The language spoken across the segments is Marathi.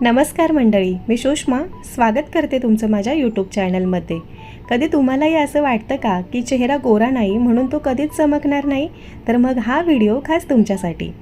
नमस्कार मंडळी मी सुषमा स्वागत करते तुमचं माझ्या यूट्यूब चॅनलमध्ये कधी तुम्हालाही असं वाटतं का की चेहरा गोरा नाही म्हणून तो कधीच चमकणार नाही? तर मग हा व्हिडिओ खास तुमच्यासाठी.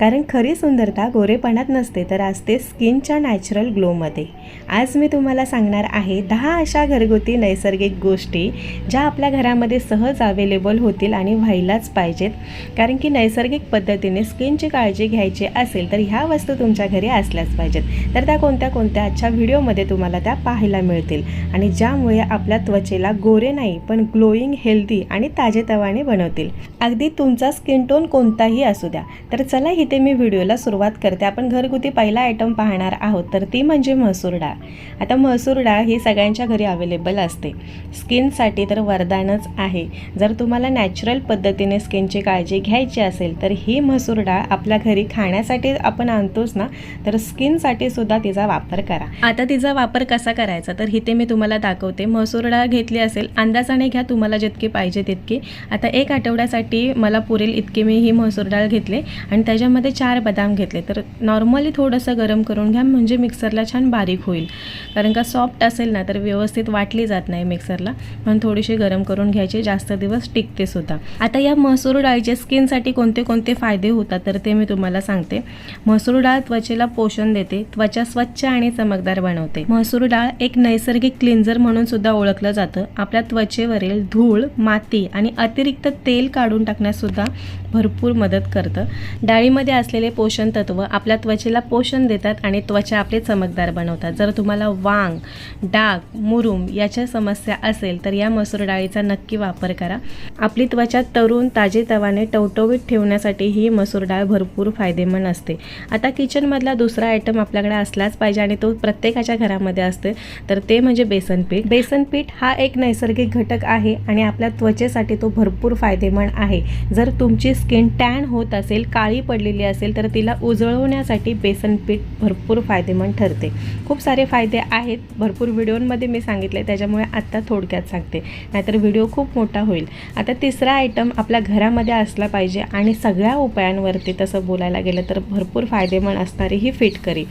कारण खरी सुंदरता गोरेपणात नसते तर असते स्किनच्या नॅचरल ग्लोमध्ये आज मी तुम्हाला सांगणार आहे दहा अशा घरगुती नैसर्गिक गोष्टी ज्या आपल्या घरामध्ये सहज अवेलेबल होतील आणि व्हायलाच पाहिजेत. कारण की नैसर्गिक पद्धतीने स्किनची काळजी घ्यायची असेल तर ह्या वस्तू तुमच्या घरी असल्याच पाहिजेत. तर त्या कोणत्या कोणत्या आजच्या व्हिडिओमध्ये तुम्हाला त्या पाहायला मिळतील. आणि ज्यामुळे आपल्या त्वचेला गोरे नाही पण ग्लोईंग हेल्दी आणि ताजेतवाने बनवतील. अगदी तुमचा स्किन टोन कोणताही असू द्या. तर चला ही इथे मी व्हिडिओला सुरुवात करते. आपण घरगुती पहिला आयटम पाहणार आहोत तर ती म्हणजे म्हसूर डाळ. आता म्हसूर डाळ ही सगळ्यांच्या घरी अवेलेबल असते. स्किनसाठी तर वरदानच आहे. जर तुम्हाला नॅचरल पद्धतीने स्किनची काळजी घ्यायची असेल तर ही म्हसूर डाळ आपल्या घरी खाण्यासाठी आपण आणतोच ना तर स्किनसाठी सुद्धा तिचा वापर करा. आता तिचा वापर कसा करायचा? तर इथे मी तुम्हाला दाखवते. म्हसूर डाळ घेतली असेल अंदाजाने घ्या तुम्हाला जितकी पाहिजे तितकी. आता एक आठवड्यासाठी मला पुरेल इतके मी ही म्हसूर डाळ घेतले आणि त्याच्या त्याच्यामध्ये चार बदाम घेतले. तर नॉर्मली थोडंसं गरम करून घ्या म्हणजे मिक्सरला छान बारीक होईल. कारण का सॉफ्ट असेल ना तर व्यवस्थित वाटली जात नाही मिक्सरला. म्हणून थोडीशी गरम करून घ्यायची जास्त दिवस टिकते सुद्धा. आता या मसूर डाळीच्या स्किनसाठी कोणते कोणते फायदे होतात तर ते मी तुम्हाला सांगते. मसूर डाळ त्वचेला पोषण देते त्वचा स्वच्छ आणि चमकदार बनवते. मसूर डाळ एक नैसर्गिक क्लिन्झर म्हणून सुद्धा ओळखलं जातं. आपल्या त्वचेवरील धूळ माती आणि अतिरिक्त तेल काढून टाकण्यास सुद्धा भरपूर मदत करतं. डाळीमध्ये असलेले पोषण तत्व आपल्या त्वचेला पोषण देतात आणि त्वचा आपली चमकदार बनवतात. जर तुम्हाला वांग डाग मुरुम याच्या समस्या असेल तर या मसूर डाळीचा नक्की वापर करा. आपली त्वचा तरुण ताजेतवाने टवटवीत ठेवण्यासाठी ही मसूर डाळ भरपूर फायदेमंद असते. आता किचनमधला दुसरा आयटम आपल्याकडे असलाच पाहिजे आणि तो प्रत्येकाच्या घरामध्ये असते तर ते म्हणजे बेसन पीठ. बेसन पीठ हा एक नैसर्गिक घटक आहे आणि आपल्या त्वचेसाठी तो भरपूर फायदेमंद आहे. जर तुमची स्किन टॅन होत असेल काळी पडलेली असेल तर तिला उजळवण्यासाठी बेसन पीठ भरपूर फायदेमंद ठरते. खूप सारे फायदे आहेत. भरपूर व्हिडिओमध्ये मी सांगितले त्याच्यामुळे आत्ता थोडक्यात सांगते. नाहीतर व्हिडिओ खूप मोठा होईल. आता तिसरा आयटम आपल्या घरामध्ये असला पाहिजे आणि सगळ्या उपायांवरती तसं बोलायला गेलं तर भरपूर फायदेमंद असणारी ही फिटकरी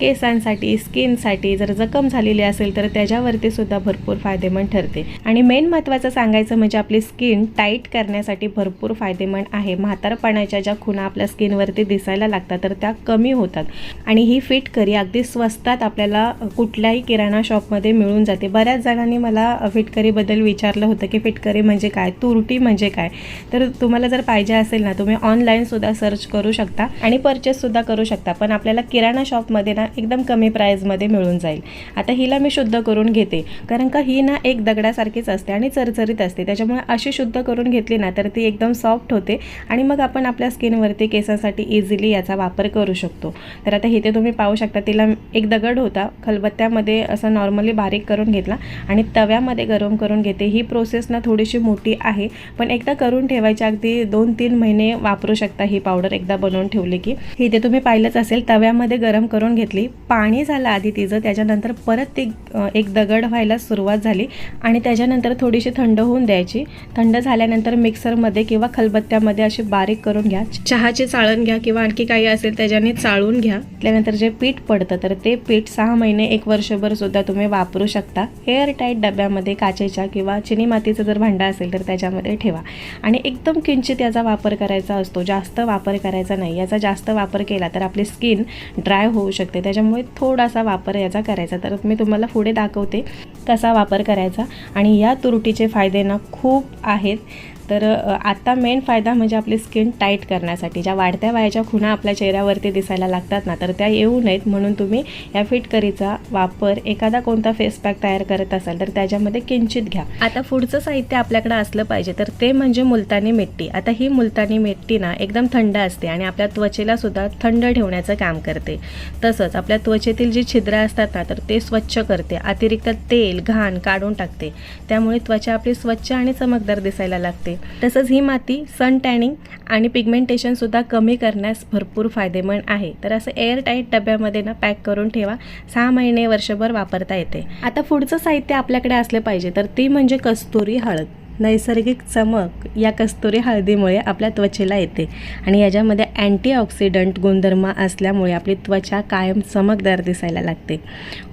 केसांसाठी स्किनसाठी जर जखम झालेली असेल तर त्याच्यावरती सुद्धा भरपूर फायदेमंद ठरते. आणि मेन महत्त्वाचं सांगायचं म्हणजे आपली स्किन टाईट करण्यासाठी भरपूर फायदेमंद आहे. म्हातारपणाच्या ज्या खुणा आपल्या स्किनवर स्किनवरती दिसायला लागतात तर त्या कमी होतात. आणि ही फिट करी अगदी स्वस्तात आपल्याला कुठल्याही किराणा शॉपमध्ये मिळून जाते. बऱ्याच जणांनी मला फिटकरीबद्दल विचारलं होतं की फिटकरी म्हणजे काय तुरटी म्हणजे काय? तर तुम्हाला जर पाहिजे असेल ना तुम्ही ऑनलाईनसुद्धा सर्च करू शकता आणि परचेससुद्धा करू शकता. पण आपल्याला किराणा शॉपमध्ये ना एकदम कमी प्राईजमध्ये मिळून जाईल. आता हिला मी शुद्ध करून घेते. कारण का ही ना एक दगडासारखीच असते आणि चरचरीत असते. त्याच्यामुळे अशी शुद्ध करून घेतली ना तर ती एकदम सॉफ्ट होते. आणि मग आपण आपल्या स्किनवरती केसांसाठी इझिली याचा वापर करू शकतो. तर आता इथे तुम्ही पाहू शकता तिला एक दगड होता खलबत्त्यामध्ये असं नॉर्मली बारीक करून घेतला आणि तव्यामध्ये गरम करून घेते. ही प्रोसेस ना थोडीशी मोठी आहे पण एकदा करून ठेवायची अगदी दोन तीन महिने वापरू शकता ही पावडर एकदा बनवून ठेवली की. इथे तुम्ही पाहिलंच असेल तव्यामध्ये गरम करून घेतली. पाणी झालं आधी तिचं त्याच्यानंतर परत ती एक दगड व्हायला सुरुवात झाली आणि त्याच्यानंतर थोडीशी थंड होऊन द्यायची. थंड झाल्यानंतर मिक्सरमध्ये किंवा खलबत्त्यामध्ये अशी बारीक करून घ्या. चहाची चाळण घ्या किंवा आणखी काही असेल त्याच्याने चाळून घ्या. त्यानंतर जे पीठ पडतं तर ते पीठ सहा महिने एक वर्षभर सुद्धा तुम्ही वापरू शकता. एअर टाईट डब्यामध्ये काचेच्या किंवा चिनी मातीचं जर भांडा असेल तर त्याच्यामध्ये ठेवा. आणि एकदम किंचित याचा वापर करायचा असतो. जास्त वापर करायचा नाही. याचा जास्त वापर केला तर आपली स्किन ड्राय होऊ शकते. त्याच्यामुळे थोडासा वापर याचा करायचा. तर मी तुम्हाला पुढे दाखवते कसा वापर करायचा. आणि या तुरटीचे फायदे ना खूप आहेत. तर आता मेन फायदा म्हणजे आपली स्किन टाईट करण्यासाठी. ज्या वाढत्या वयाच्या खुणा आपल्या चेहऱ्यावरती दिसायला लागतात ना तर त्या येऊ नयेत म्हणून तुम्ही या फिटकरीचा वापर एखादा कोणता फेस पॅक तयार करत असाल तर त्याच्यामध्ये किंचित घ्या. आता पुढचं साहित्य आपल्याकडे असलं पाहिजे तर ते म्हणजे मुलतानी मिट्टी. आता ही मुलतानी मिट्टी ना एकदम थंड असते आणि आपल्या त्वचेला सुद्धा थंड ठेवण्याचं काम करते. तसंच आपल्या त्वचेतील जी छिद्र असतात ना तर ते स्वच्छ करते. अतिरिक्त तेल घाण काढून टाकते. त्यामुळे त्वचा आपली स्वच्छ आणि चमकदार दिसायला लागते. तसंच ही माती सन टॅनिंग आणि पिगमेंटेशनसुद्धा कमी करण्यास भरपूर फायदेमंद आहे. तर असं एअरटाईट डब्यामध्ये ना पॅक करून ठेवा. सहा महिने वर्षभर वापरता येते. आता पुढचं साहित्य आपल्याकडे असले पाहिजे तर ती म्हणजे कस्तुरी हळद. नैसर्गिक चमक या कस्तुरी हळदीमुळे आपल्या त्वचेला येते आणि याच्यामध्ये अँटीऑक्सिडंट गुणधर्म असल्यामुळे आपली त्वचा कायम चमकदार दिसायला लागते.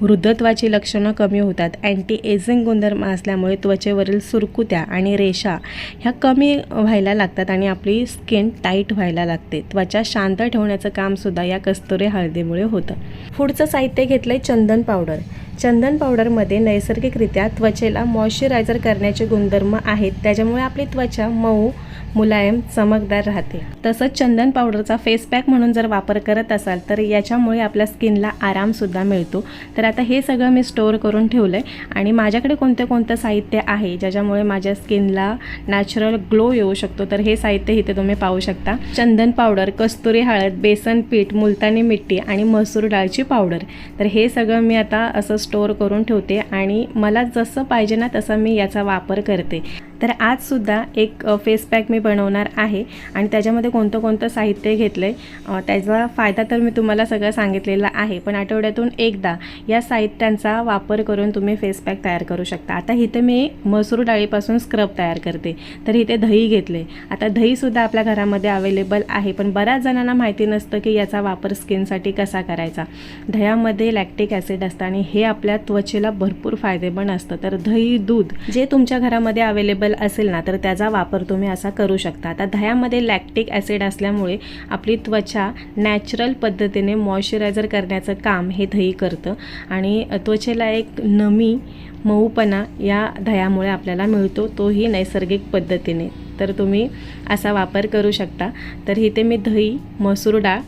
वृद्धत्वाची लक्षणं कमी होतात. अँटी एजिंग गुणधर्म असल्यामुळे त्वचेवरील सुरकुत्या आणि रेषा ह्या कमी व्हायला लागतात आणि आपली स्किन टाईट व्हायला लागते. त्वचा शांत ठेवण्याचं कामसुद्धा या कस्तुरी हळदीमुळे होतं. पुढचं साहित्य घेतलं आहे चंदन पावडर. चंदन पावडरमध्ये नैसर्गिकरित्या त्वचेला मॉइश्चरायझर करण्याचे गुणधर्म आहेत. त्याच्यामुळे आपली त्वचा मऊ मुलायम चमकदार राहते. तसंच चंदन पावडरचा फेस पॅक म्हणून जर वापर करत असाल तर याच्यामुळे आपल्या स्किनला आरामसुद्धा मिळतो. तर आता हे सगळं मी स्टोअर करून ठेवलं आहे आणि माझ्याकडे कोणतं कोणतं साहित्य आहे ज्याच्यामुळे माझ्या स्किनला नॅचरल ग्लो येऊ शकतो तर हे साहित्य इथे तुम्ही पाहू शकता. चंदन पावडर कस्तुरी हळद बेसन पीठ मुलतानी मिट्टी आणि मसूर डाळची पावडर तर हे सगळं मी आता असं स्टोअर करून ठेवते. आणि मला जसं पाहिजे ना तसं मी याचा वापर करते. तर आजसुद्धा एक फेस पॅक मी बनवणार आहे आणि त्याच्यामध्ये कोणतं कोणतं साहित्य घेतलं आहे त्याचा फायदा तर मी तुम्हाला सगळं सांगितलेला आहे. पण आठवड्यातून एकदा या साहित्यांचा वापर करून तुम्ही फेस पॅक तयार करू शकता. आता इथे मी मसूर डाळीपासून स्क्रब तयार करते. तर इथे दही घेतले आता दहीसुद्धा आपल्या घरामध्ये अवेलेबल आहे पण बऱ्याच जणांना माहिती नसतं की याचा वापर स्किनसाठी कसा करायचा. दह्यामध्ये लॅक्टिक ॲसिड असतं आणि हे आपल्या त्वचेला भरपूर फायदेमंद असतं. तर दही दूध जे तुमच्या घरामध्ये अवेलेबल असेल ना तर त्याचा वापर तुम्ही असा करू शकता. आता दह्यामध्ये लॅक्टिक ॲसिड असल्यामुळे आपली त्वचा नॅचरल पद्धतीने मॉइश्चरायझर करण्याचं काम हे दही करतं. आणि त्वचेला एक नमी मऊपणा या दह्यामुळे आपल्याला मिळतो. तोही नैसर्गिक पद्धतीने. तर तुम्ही असा वापर करू शकता. तर इथे मी दही मसूर डाळ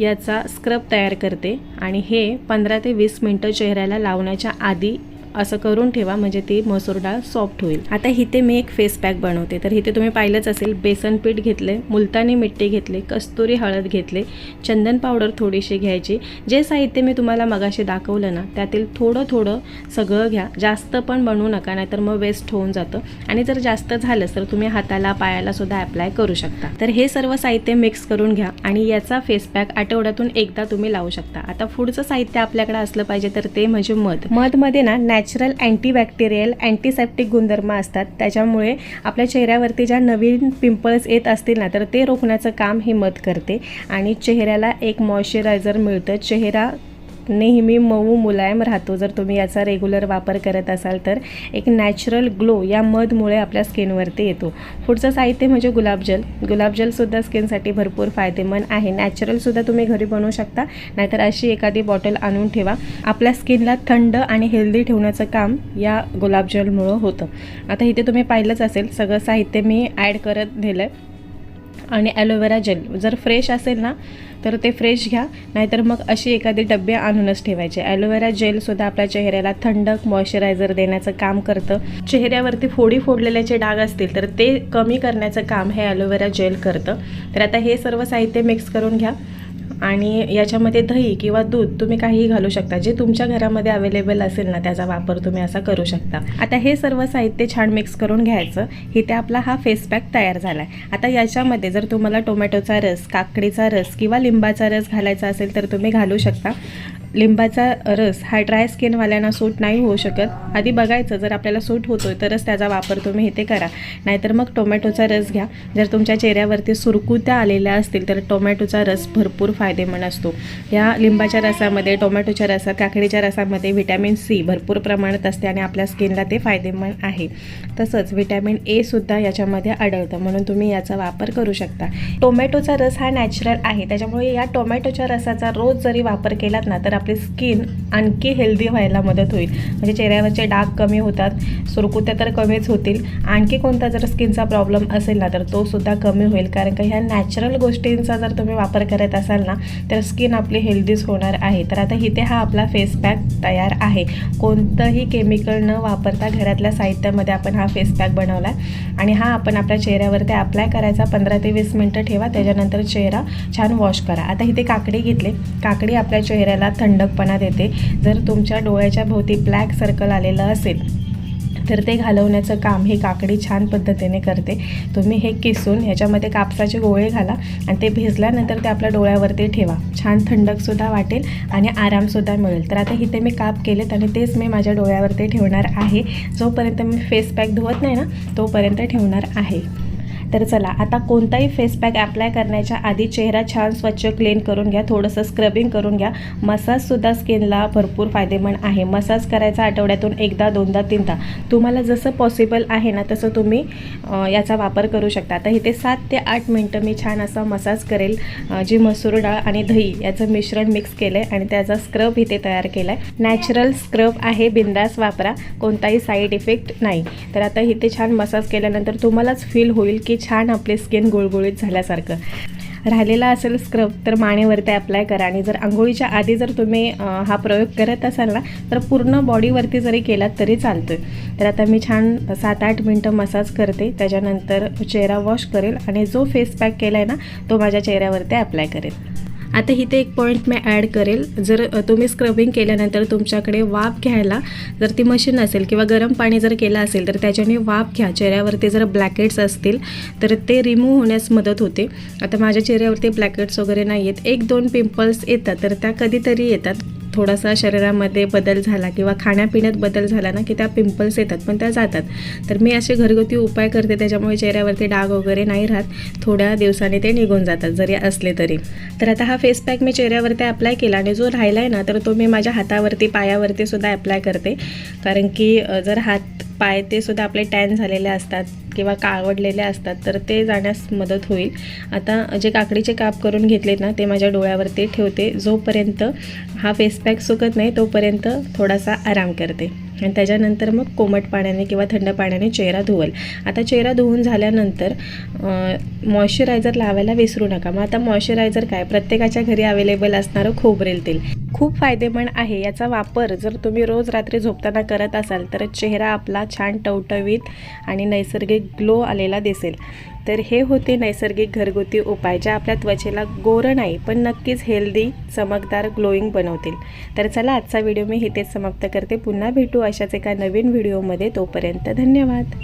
याचा स्क्रब तयार करते. आणि हे पंधरा ते वीस मिनटं चेहऱ्याला लावण्याच्या आधी असं करून ठेवा म्हणजे ती मसूर डाळ सॉफ्ट होईल. आता इथे मी एक फेस पॅक बनवते. तर इथे तुम्ही पाहिलंच असेल बेसन पीठ घेतले मुलतानी मिट्टी घेतले कस्तुरी हळद घेतले चंदन पावडर थोडीशी घ्यायची. जे साहित्य मी तुम्हाला मगाशी दाखवलं ना त्यातील थोडं थोडं सगळं घ्या. जास्त पण बनवू नका नाहीतर मग वेस्ट होऊन जातं. आणि जर जास्त झालंच तर तुम्ही हाताला पायाला सुद्धा अप्लाय करू शकता. तर हे सर्व साहित्य मिक्स करून घ्या आणि याचा फेस पॅक आठवड्यातून एकदा तुम्ही लावू शकता. आता पुढचं साहित्य आपल्याकडे असलं पाहिजे तर ते म्हणजे मध. मधमध्ये ना नॅचरल अँटीबॅक्टेरियल अँटीसेप्टिक गुणधर्म असतात. त्याच्यामुळे आपल्या चेहऱ्यावरती ज्या नवीन पिंपल्स येत असतील ना तर ते रोखण्याचं काम हे मध करते. आणि चेहऱ्याला एक मॉइश्चरायझर मिळतं. चेहरा नेहमी मऊ मुलायम राहतो. जर तुम्ही याचा रेग्युलर वापर करत असाल तर एक नॅचरल ग्लो या मधमुळे आपल्या स्किनवरती येतो. पुढचं साहित्य म्हणजे गुलाबजल गुलाबजलसुद्धा स्किनसाठी भरपूर फायदेमंद आहे. नॅचरलसुद्धा तुम्ही घरी बनवू शकता. नाहीतर अशी एखादी बॉटल आणून ठेवा. आपल्या स्किनला थंड आणि हेल्दी ठेवण्याचं काम या गुलाबजलमुळं होतं. आता इथे तुम्ही पाहिलंच असेल सगळं साहित्य मी ॲड करत दिलं आहे आणि ॲलोवेरा जेल जर फ्रेश असेल ना तर ते फ्रेश घ्या. नाहीतर मग अशी एखादी डबे आणूनच ठेवायचे. ॲलोवेरा जेलसुद्धा आपल्या चेहऱ्याला थंडक मॉइश्चरायझर देण्याचं काम करतं. चेहऱ्यावरती फोडी फोडलेल्याचे डाग असतील तर ते कमी करण्याचं काम हे ॲलोवेरा जेल करतं. तर आता हे सर्व साहित्य मिक्स करून घ्या. आणि याच्यामध्ये दही किंवा दूध तुम्ही काहीही घालू शकता. जे तुमच्या घरामध्ये अवेलेबल असेल ना त्याचा वापर तुम्ही असा करू शकता. आता हे सर्व साहित्य छान मिक्स करून घ्यायचं. इथे आपला हा फेस पॅक तयार झाला आहे आता याच्यामध्ये जर तुम्हाला टोमॅटोचा रस काकडीचा रस किंवा लिंबाचा रस घालायचा असेल तर तुम्ही घालू शकता. लिंबाचा रस हा ड्राय स्किनवाल्यांना सूट नाही होऊ शकत. आधी बघायचं जर आपल्याला सूट होतोय तरच त्याचा वापर तुम्ही इथे करा. नाहीतर मग टोमॅटोचा रस घ्या. जर तुमच्या चेहऱ्यावरती सुरकुत्या आलेल्या असतील तर टोमॅटोचा रस भरपूर फायदेमंद असतो. या लिंबाच्या रसामध्ये टोमॅटोच्या रसात काकडीच्या रसामध्ये व्हिटॅमिन सी भरपूर प्रमाणात असते आणि आपल्या स्किनला ते फायदेमंद आहे. तसंच व्हिटॅमिन ए सुद्धा याच्यामध्ये आढळतं. म्हणून तुम्ही याचा वापर करू शकता. टोमॅटोचा रस हा नॅचरल आहे. त्याच्यामुळे या टोमॅटोच्या रसाचा रोज जरी वापर केलात ना तर आपली स्किन आणखी हेल्दी व्हायला मदत होईल. म्हणजे चेहऱ्यावरचे डाग कमी होतात सुरकुत्या तर कमीच होतील. आणखी कोणता जर स्किनचा प्रॉब्लेम असेल ना तर तो सुद्धा कमी होईल. कारण का ह्या नॅचरल गोष्टींचा जर तुम्ही वापर करत असाल ना तर स्किन आपली हेल्दीच होणार आहे. तर आता इथे हा आपला फेस पॅक तयार आहे. कोणतंही केमिकल न वापरता घरातल्या साहित्यामध्ये आपण हा फेस पॅक बनवला आणि हा आपण आपल्या चेहऱ्यावरती अप्लाय करायचा पंधरा ते वीस मिनटं ठेवा. त्याच्यानंतर चेहरा छान वॉश करा. आता इथे काकडी घेतले. काकडी आपल्या चेहऱ्याला थंडकपणा देते जर तुमच्या डोळ्याच्या भोवती ब्लॅक सर्कल आलेलं असेल तर ते घालवण्याचं काम ही काकडी छान पद्धतीने करते. तुम्ही हे किसून ह्याच्यामध्ये कापसाचे गोळे घाला आणि ते भिजल्यानंतर ते आपल्या डोळ्यावरती ठेवा. छान थंडकसुद्धा वाटेल आणि आरामसुद्धा मिळेल. तर आता इथे मी काप केलेत आणि तेच मी माझ्या डोळ्यावरती ठेवणार आहे. जोपर्यंत मी फेस पॅक धुवत नाही ना तोपर्यंत ठेवणार आहे. तर चला आता कोणताही फेस पॅक अप्लाय करण्याच्या आधी चेहरा छान स्वच्छ क्लीन करून घ्या थोडंसं स्क्रबिंग करून घ्या. मसाजसुद्धा स्किनला भरपूर फायदेमंद आहे. मसाज करायचा आठवड्यातून एकदा दोनदा तीनदा. तुम्हाला जसं पॉसिबल आहे ना तसं तुम्ही याचा वापर करू शकता. तर इथे सात ते आठ मिनटं मी छान असा मसाज करेल. जी मसूर डाळ आणि दही याचं मिश्रण मिक्स केलं आहे आणि त्याचा स्क्रब इथे तयार केला आहे नॅचरल स्क्रब आहे बिंदास वापरा. कोणताही साईड इफेक्ट नाही. तर आता इथे छान मसाज केल्यानंतर तुम्हालाच फील होईल की छान आपले स्किन गुळगुळीत झाल्यासारखं. राहिलेला असेल स्क्रब तर मानेवरती अप्लाय करा. आणि जर आंघोळीच्या आधी जर तुम्ही हा प्रयोग करत असाल ना तर पूर्ण बॉडीवरती जरी केलात तरी चालतोय. तर आता मी छान सात आठ मिनटं मसाज करते. त्याच्यानंतर चेहरा वॉश करेल. आणि जो फेस पॅक केला आहे ना तो माझ्या चेहऱ्यावरती अप्लाय करेल. आता इथे एक पॉईंट मी ॲड करेल. जर तुम्ही स्क्रबिंग केल्यानंतर तुमच्याकडे वाफ घ्यायला जर ती मशीन असेल किंवा गरम पाणी जर केलं असेल तर त्याच्याने वाफ घ्या. चेहऱ्यावरती जर ब्लॅकेट्स असतील तर ते रिमूव्ह होण्यास मदत होते. आता माझ्या चेहऱ्यावरती ब्लॅकेट्स वगैरे नाही आहेत एक दोन पिंपल्स येतात तर त्या कधीतरी येतात. थोडासा शरीरामध्ये बदल झाला किंवा खाण्यापिण्यात बदल झाला ना की त्या पिंपल्स येतात पण त्या जातात. तर मी असे घरगुती उपाय करते त्याच्यामुळे चेहऱ्यावरती डाग वगैरे नाही राहत. थोड्या दिवसांनी ते निघून जातात जरी असले तरी. तर आता हा फेस पॅक मी चेहऱ्यावरती अप्लाय केला आणि जो राहिला आहे ना तर तो मी माझ्या हातावरती पायावरती सुद्धा अप्लाय करते. कारण की जर हात पाय ते सुद्धा आपले टॅन झालेले असतात किंवा काळवडलेले असतात तर ते जाण्यास मदत होईल. आता जे काकडीचे काप करून घेतलेत ना ते माझ्या डोळ्यावरती ठेवते. जोपर्यंत हा फेस पॅक सुकत नाही तोपर्यंत थोडासा आराम करते. आणि त्याच्यानंतर मग कोमट पाण्याने किंवा थंड पाण्याने चेहरा धुवल. आता चेहरा धुवून झाल्यानंतर मॉइश्चरायझर लावायला विसरू नका. मग आता मॉइश्चरायझर काय? प्रत्येकाच्या घरी अवेलेबल असणारं खोबरेल तेल. खूप फायदेमंद आहे याचा वापर. जर तुम्ही रोज रात्री झोपताना करत असाल तर चेहरा आपला छान टवटवीत आणि नैसर्गिक ग्लो आलेला दिसेल. तर हे होते नैसर्गिक घरगुती उपाय ज्या आपल्या त्वचेला गोरं नाही पण नक्कीच हेल्दी चमकदार ग्लोईंग बनवतील. तर चला आजचा व्हिडिओ मी इथेच समाप्त करते. पुन्हा भेटू अशाच एका नवीन व्हिडिओमध्ये तोपर्यंत धन्यवाद.